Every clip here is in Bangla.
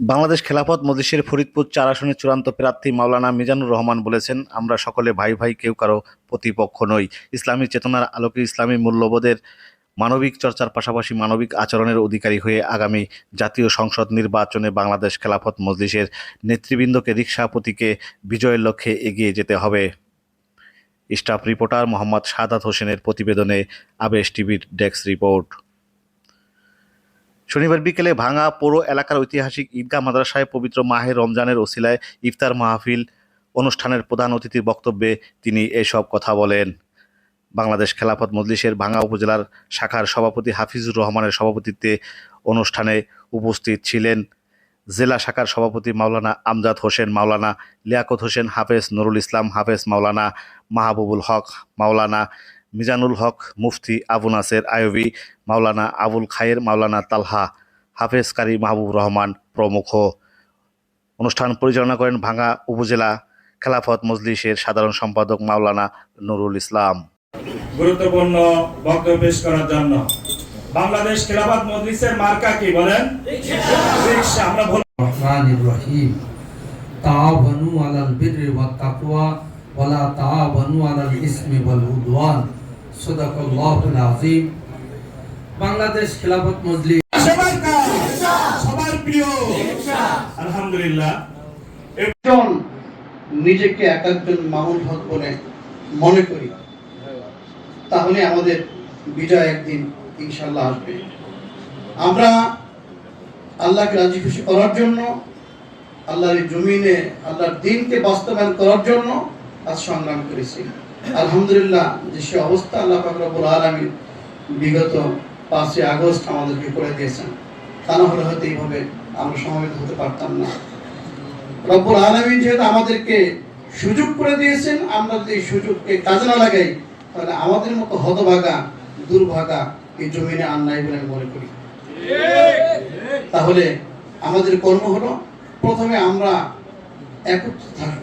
বাংলাদেশ খেলাফত মজলিসের ফরিদপুর চার আসনের চূড়ান্ত প্রার্থী মাওলানা মিজানুর রহমান বলেছেন, আমরা সকলে ভাই ভাই, কেউ কারও প্রতিপক্ষ নই। ইসলামী চেতনার আলোকে ইসলামী মূল্যবোধের মানবিক চর্চার পাশাপাশি মানবিক আচরণের অধিকারী হয়ে আগামী জাতীয় সংসদ নির্বাচনে বাংলাদেশ খেলাফত মজলিসের নেতৃবৃন্দকে রিক্সা প্রতীকে বিজয়ের লক্ষ্যে এগিয়ে যেতে হবে। স্টাফ রিপোর্টার মোহাম্মদ সাদাত হোসেনের প্রতিবেদনে আবেশ টিভির ডেস্ক রিপোর্ট। শনিবার বিকেলে ভাঙা পৌর এলাকার ঐতিহাসিক ঈদগাহ মাদ্রাসায় পবিত্র মাহে রমজানের ওসিলায় ইফতার মাহফিল অনুষ্ঠানের প্রধান অতিথির বক্তব্যে তিনি এসব কথা বলেন। বাংলাদেশ খেলাফত মজলিসের ভাঙা উপজেলার শাখার সভাপতি হাফিজুর রহমানের সভাপতিত্বে অনুষ্ঠানে উপস্থিত ছিলেন জেলা শাখার সভাপতি মাওলানা আমজাদ হোসেন মাওলানা, লিয়াকত হোসেন হাফেজ নুরুল ইসলাম হাফেজ মাওলানা মাহবুবুল হক মাওলানা মিজানুল হক মুফতি আবু নাসের আয়বি মাওলানা আবুল খায়ের মাওলানা তালহা হাফেজ কারি মাহবুব রহমান প্রমুখ। অনুষ্ঠান পরিচালনা করেন ভাঙ্গা উপজেলা খেলাফত মজলিসের সাধারণ সম্পাদক মাওলানা নুরুল ইসলাম। গুরুত্বপূর্ণ বক্তব্য পেশ করার জন্য বাংলাদেশ খেলাফত মজলিসের মার্কা কি বলেন? আমরা রহমান রহিম তাআবানু আলাল বিরি ওয়াত তাকওয়া ওয়ালা তাআবানু আলাল ইসমি ওয়াল উদওয়ান। বাংলাদেশ খেলাফত মজলিস। সবার প্রিয়। আলহামদুলিল্লাহ। নিজেকে এক একজন মামুন হক বলে মনে করি তাহলে আমাদের বিজয় একদিন ইনশাল্লাহ আসবে। আমরা আল্লাহকে রাজি খুশি করার জন্য আল্লাহর জমিনে আল্লাহর দিনকে বাস্তবায়ন করার জন্য আজ সংগ্রাম করেছি। আলহামদুলিল্লাহ, যে সে অবস্থা আল্লাহ ফাকরাবুল আলমী বিগত পাঁচই আগস্ট আমাদেরকে করে দিয়েছেন, তা না হলে হয়তো এইভাবে আমরা সমাবেত হতে পারতাম না। রব্বুল আলমিন যেহেতু আমাদেরকে সুযোগ করে দিয়েছেন, আমরা যদি সুযোগকে কাজে না লাগাই, তাহলে আমাদের মতো হতভাগা, দুর্ভাগা এই জমিনে আর নাই বলে আমি মনে করি। তাহলে আমাদের কর্ম হলো, প্রথমে আমরা একত্র থাকব।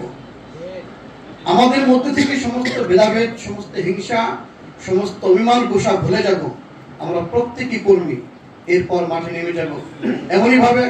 আমাদের মধ্যে থেকে সমস্ত ভেদাভেদ, সমস্ত হিংসা, সমস্ত অভিমান, গোসা ভুলে যাব। আমরা প্রত্যেকই কর্মী। এরপর মাঠে নেমে যাব। এমনই ভাবে